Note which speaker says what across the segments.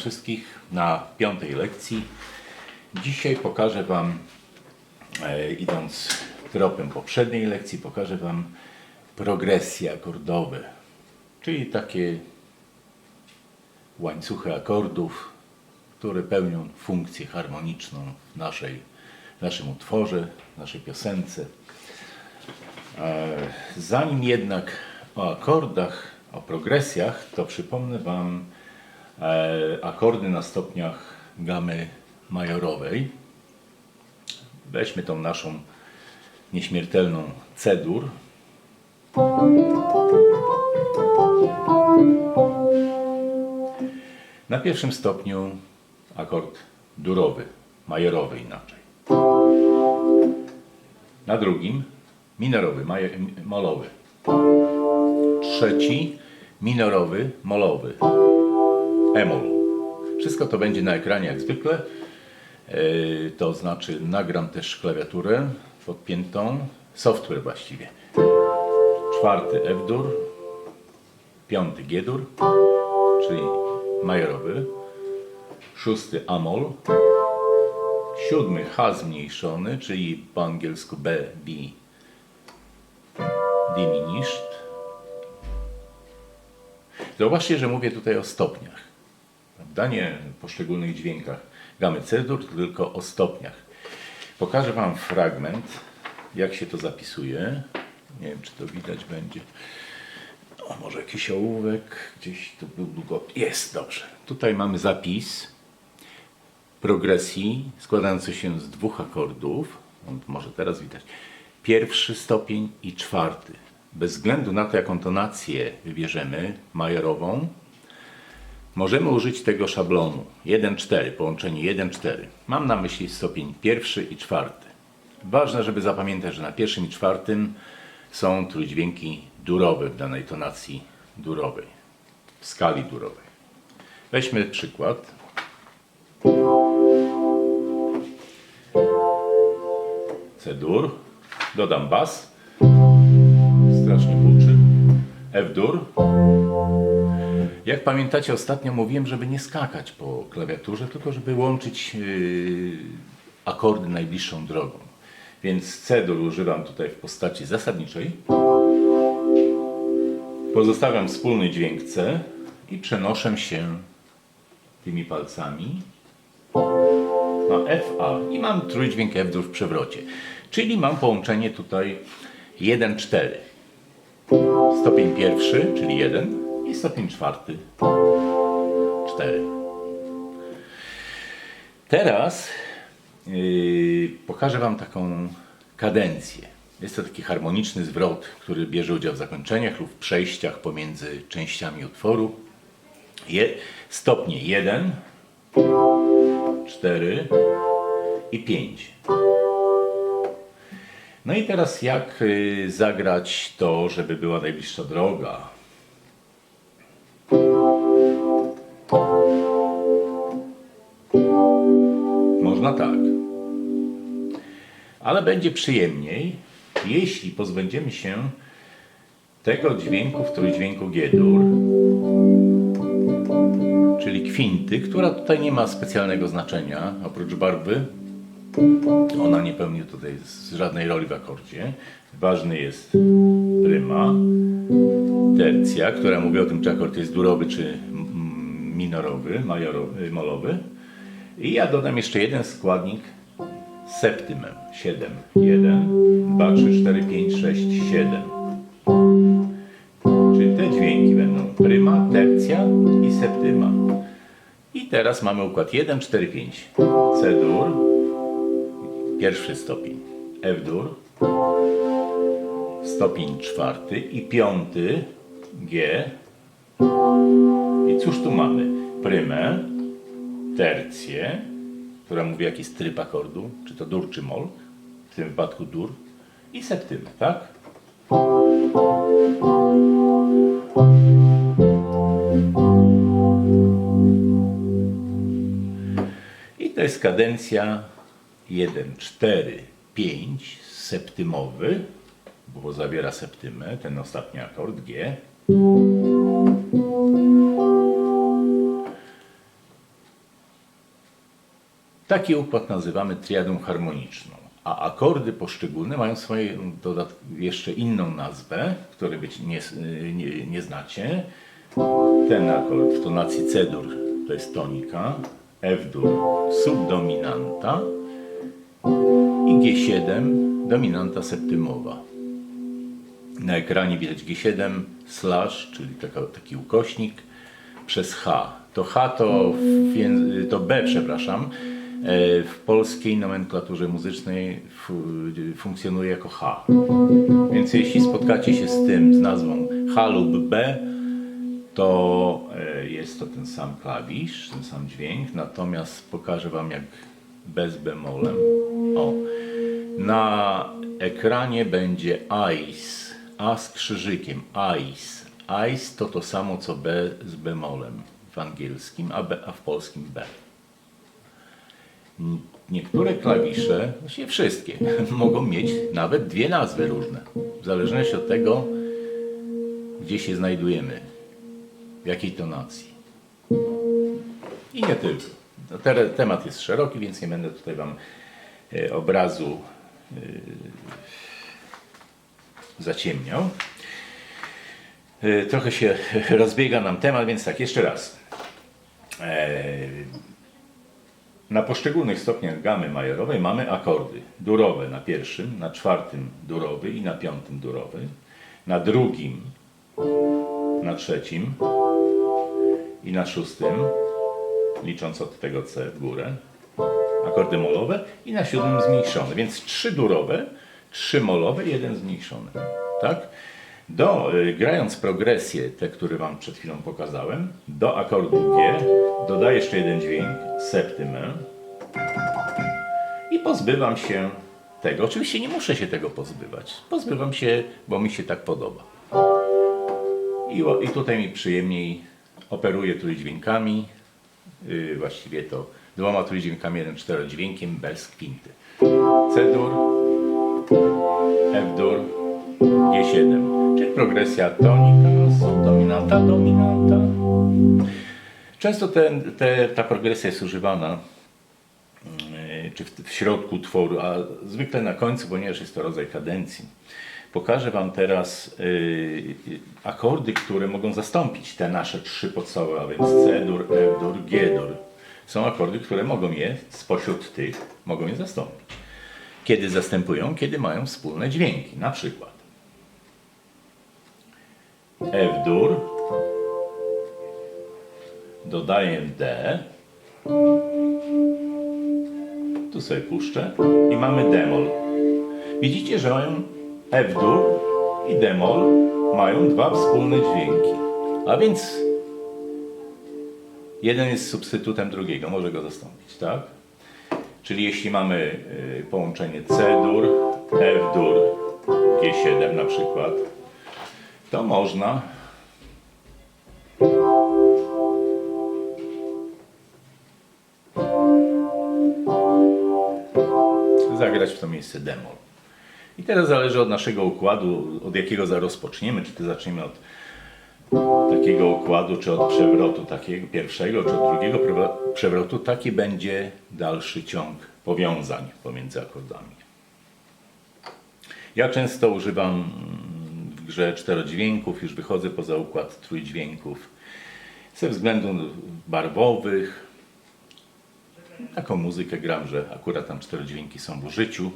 Speaker 1: Wszystkich na piątej lekcji. Dzisiaj pokażę Wam, e, idąc tropem poprzedniej lekcji, pokażę Wam progresje akordowe, czyli takie łańcuchy akordów, które pełnią funkcję harmoniczną w, naszej, w naszym utworze, w naszej piosence. E, Zanim jednak o akordach, o progresjach, to przypomnę Wam akordy na stopniach gamy majorowej. Weźmy tą naszą nieśmiertelną C-dur. Na pierwszym stopniu akord durowy, majorowy inaczej. Na drugim minorowy, molowy. Trzeci minorowy, molowy. Emol. Wszystko to będzie na ekranie jak zwykle. Yy, To znaczy nagram też klawiaturę podpiętą, software właściwie. Czwarty F-dur, piąty G-dur, czyli majorowy, szósty Amol, siódmy H zmniejszony, czyli po angielsku B, B diminished. Zauważcie, że mówię tutaj o stopniach. Prawda? Nie poszczególnych dźwiękach gamy C-dur, tylko o stopniach. Pokażę Wam fragment, jak się to zapisuje. Nie wiem, czy to widać będzie. O, może jakiś ołówek, gdzieś tu był długo. Jest, dobrze. Tutaj mamy zapis progresji składający się z dwóch akordów. No, Może teraz widać. Pierwszy stopień i czwarty. Bez względu na to, jaką tonację wybierzemy, majorową, możemy użyć tego szablonu 1-4, połączenie 1-4. Mam na myśli stopień pierwszy i czwarty. Ważne, żeby zapamiętać, że na pierwszym i czwartym są trójdźwięki durowe w danej tonacji durowej, w skali durowej. Weźmy przykład. C-dur, dodam bas, strasznie buczy, F-dur. Jak pamiętacie, ostatnio mówiłem, żeby nie skakać po klawiaturze, tylko żeby łączyć yy, akordy najbliższą drogą. Więc C-dur używam tutaj w postaci zasadniczej. Pozostawiam wspólny dźwięk C i przenoszę się tymi palcami na FA i mam trójdźwięk F-dur w przewrocie. Czyli mam połączenie tutaj 1-4. Stopień pierwszy, czyli 1 i stopień czwarty 4. Teraz yy, pokażę Wam taką kadencję. Jest to taki harmoniczny zwrot, który bierze udział w zakończeniach lub przejściach pomiędzy częściami utworu. Je, stopnie 1, 4 i 5. No i teraz jak y, zagrać to, żeby była najbliższa droga? Ale będzie przyjemniej, jeśli pozbędziemy się tego dźwięku w trójdźwięku G-dur, czyli kwinty, która tutaj nie ma specjalnego znaczenia, oprócz barwy. Ona nie pełni tutaj żadnej roli w akordzie. Ważny jest pryma, tercja, która mówi o tym, czy akord jest durowy, czy minorowy, majorowy, molowy. I ja dodam jeszcze jeden składnik septymem. 7. 1, 2, 3, 4, 5, 6, 7. Czyli te dźwięki będą pryma, tercja i septyma. I teraz mamy układ 1, 4, 5. C-dur, pierwszy stopień. F-dur, stopień czwarty i piąty G. I cóż tu mamy? Prymę, tercję, która mówi jaki jest tryb akordu, czy to dur, czy mol, w tym wypadku dur, i septymę, tak? I to jest kadencja 1, 4, 5, septymowy, bo zawiera septymę, ten ostatni akord G. Taki układ nazywamy triadą harmoniczną, a akordy poszczególne mają swoją dodat- jeszcze inną nazwę, której być nie, nie, nie znacie. Ten akord w tonacji C-dur to jest tonika, F-dur subdominanta i G7 dominanta septymowa. Na ekranie widać G7 slash, czyli taka, taki ukośnik przez H. To H to, to B, przepraszam, w polskiej nomenklaturze muzycznej fu, funkcjonuje jako H. Więc jeśli spotkacie się z tym, z nazwą H lub B, to e, jest to ten sam klawisz, ten sam dźwięk, natomiast pokażę Wam jak bez bemolem. O. Na ekranie będzie ICE, A z krzyżykiem, ICE. ICE to to samo co B z bemolem w angielskim, a, B, a w polskim B. Niektóre klawisze, właściwie wszystkie, mogą mieć nawet dwie nazwy różne, w zależności od tego, gdzie się znajdujemy, w jakiej tonacji. I nie tylko. No, te- temat jest szeroki, więc nie będę tutaj Wam e, obrazu e, zaciemniał. E, Trochę się rozbiega nam temat, więc tak, jeszcze raz. Na poszczególnych stopniach gamy majorowej mamy akordy. Durowe na pierwszym, na czwartym durowy i na piątym durowy, na drugim, na trzecim i na szóstym, licząc od tego C w górę, akordy molowe i na siódmym zmniejszone, więc trzy durowe, trzy molowe, jeden zmniejszony, tak? Do, y, grając progresję, te, które Wam przed chwilą pokazałem, do akordu G dodaję jeszcze jeden dźwięk, septymę i pozbywam się tego. Oczywiście nie muszę się tego pozbywać. Pozbywam się, bo mi się tak podoba. I, i tutaj mi przyjemniej operuję trójdźwiękami, yy, właściwie to dwoma trójdźwiękami, jeden czterodźwiękiem bez kwinty. C-dur, F-dur, G7, progresja tonika, sol, dominanta, dominanta. Często ten, te, ta progresja jest używana yy, czy w, w środku utworu, a zwykle na końcu, ponieważ jest to rodzaj kadencji. Pokażę Wam teraz yy, akordy, które mogą zastąpić te nasze trzy podstawowe, a więc C-dur, F-dur, G-dur. Są akordy, które mogą je, spośród tych, mogą je zastąpić. Kiedy zastępują? Kiedy mają wspólne dźwięki. Na przykład F-dur, dodaję D, tu sobie puszczę i mamy demol. Widzicie, że mają F-dur i demol mają dwa wspólne dźwięki. A więc jeden jest substytutem drugiego, może go zastąpić, tak? Czyli jeśli mamy y, połączenie C-dur, F-dur, G7 na przykład, to można zagrać w to miejsce demol. I teraz zależy od naszego układu, od jakiego rozpoczniemy, czy to zaczniemy od takiego układu, czy od przewrotu takiego pierwszego, czy od drugiego przewrotu, taki będzie dalszy ciąg powiązań pomiędzy akordami. Ja często używam grze czterodźwięków, już wychodzę poza układ trójdźwięków ze względów barwowych. Taką muzykę gram, że akurat tam czterodźwięki są w użyciu.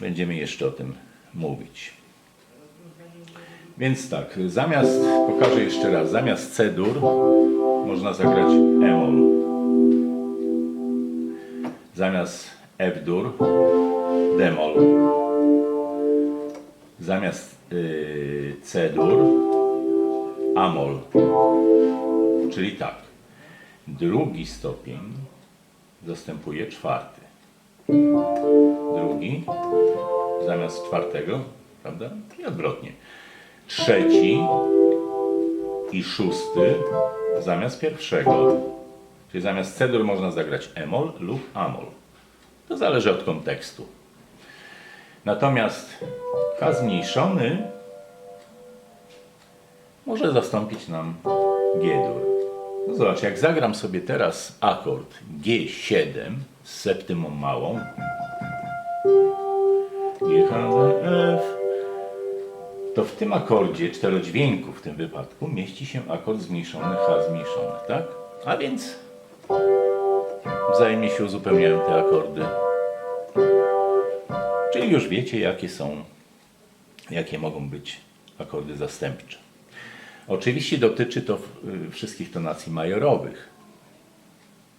Speaker 1: Będziemy jeszcze o tym mówić. Więc tak, zamiast, pokażę jeszcze raz, zamiast C-dur można zagrać E-moll. Zamiast F-dur D-moll. Zamiast C-dur A-moll. Czyli tak, drugi stopień zastępuje czwarty. Drugi zamiast czwartego, prawda? I odwrotnie. Trzeci i szósty zamiast pierwszego. Czyli zamiast C-dur można zagrać E-moll lub A-moll. To zależy od kontekstu. Natomiast H zmniejszony może zastąpić nam G-dur. No zobacz, jak zagram sobie teraz akord G7 z septymą małą, G, H, F, to w tym akordzie czterodźwięku w tym wypadku mieści się akord zmniejszony H zmniejszony, tak? A więc wzajemnie się uzupełniają te akordy. Czyli już wiecie, jakie są, jakie mogą być akordy zastępcze. Oczywiście dotyczy to y, wszystkich tonacji majorowych.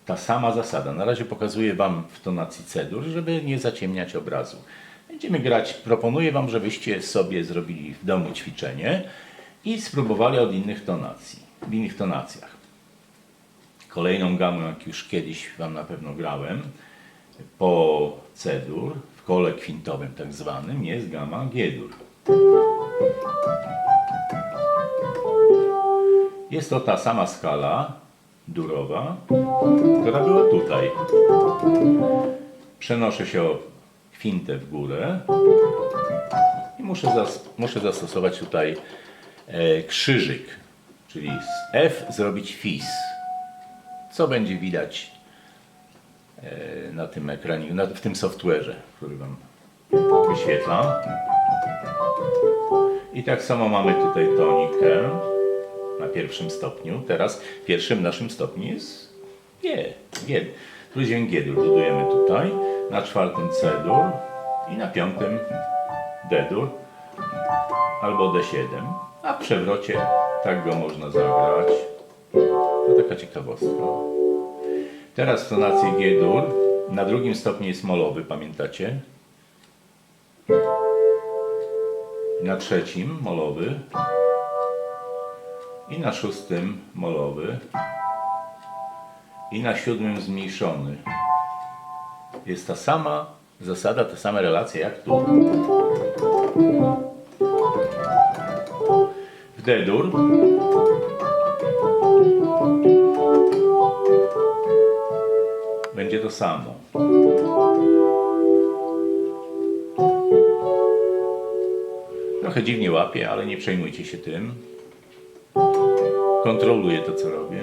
Speaker 1: Ta sama zasada. Na razie pokazuję Wam w tonacji C-dur, żeby nie zaciemniać obrazu. Będziemy grać. Proponuję Wam, żebyście sobie zrobili w domu ćwiczenie i spróbowali od innych tonacji, w innych tonacjach. Kolejną gamą, jak już kiedyś Wam na pewno grałem, po C-dur, w kole kwintowym tak zwanym, jest gama G-dur. Jest to ta sama skala durowa, która była tutaj. Przenoszę się o kwintę w górę i muszę, zas- muszę zastosować tutaj e, krzyżyk, czyli z F zrobić fis. Co będzie widać na tym ekranie, na, w tym software'ze, który Wam wyświetlam. I tak samo mamy tutaj tonikę na pierwszym stopniu. Teraz pierwszym naszym stopniu jest G. G. Trójdźwięk G-dur budujemy tutaj, na czwartym C-dur i na piątym D-dur albo D7. A w przewrocie tak go można zagrać. To taka ciekawostka. Teraz w tonacji G-dur na drugim stopniu jest molowy, pamiętacie? Na trzecim molowy i na szóstym molowy i na siódmym zmniejszony. Jest ta sama zasada, te same relacje jak tu. W D-dur będzie to samo. Trochę dziwnie łapię, ale nie przejmujcie się tym. Kontroluję to, co robię.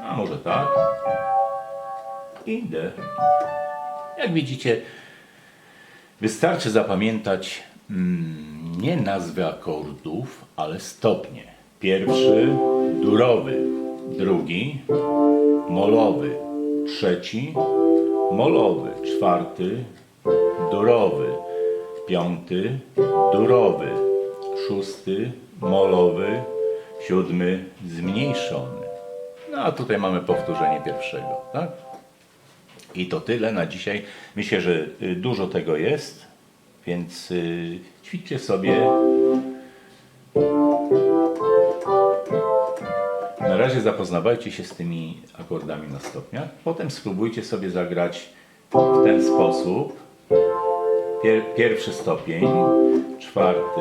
Speaker 1: A może tak. Idę. Jak widzicie, wystarczy zapamiętać mm, nie nazwy akordów, ale stopnie. Pierwszy durowy, drugi molowy, trzeci molowy, czwarty durowy, piąty durowy, szósty molowy, siódmy zmniejszony. No a tutaj mamy powtórzenie pierwszego, tak? I to tyle na dzisiaj. Myślę, że y, dużo tego jest, więc y, ćwiczcie sobie. Razie zapoznawajcie się z tymi akordami na stopniach. Potem spróbujcie sobie zagrać w ten sposób. Pier, pierwszy stopień, czwarty,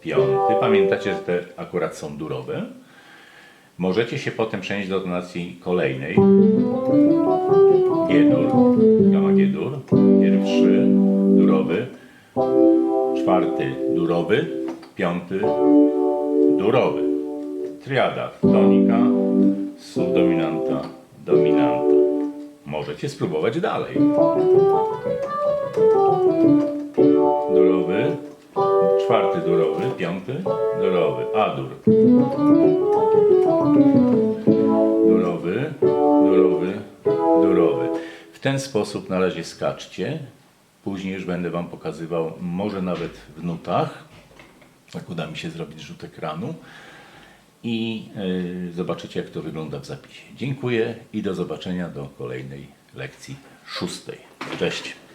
Speaker 1: piąty. Pamiętacie, że te akurat są durowe. Możecie się potem przenieść do tonacji kolejnej. G-dur, gama G-dur. Pierwszy durowy, czwarty durowy, piąty durowy. Triada, tonika, subdominanta, dominanta. Możecie spróbować dalej. Durowy, czwarty durowy, piąty durowy, A-dur. Durowy, durowy, durowy. W ten sposób na razie skaczcie. Później już będę Wam pokazywał, może nawet w nutach. Jak uda mi się zrobić rzut ekranu. I y, zobaczycie, jak to wygląda w zapisie. Dziękuję i do zobaczenia do kolejnej lekcji szóstej. Cześć.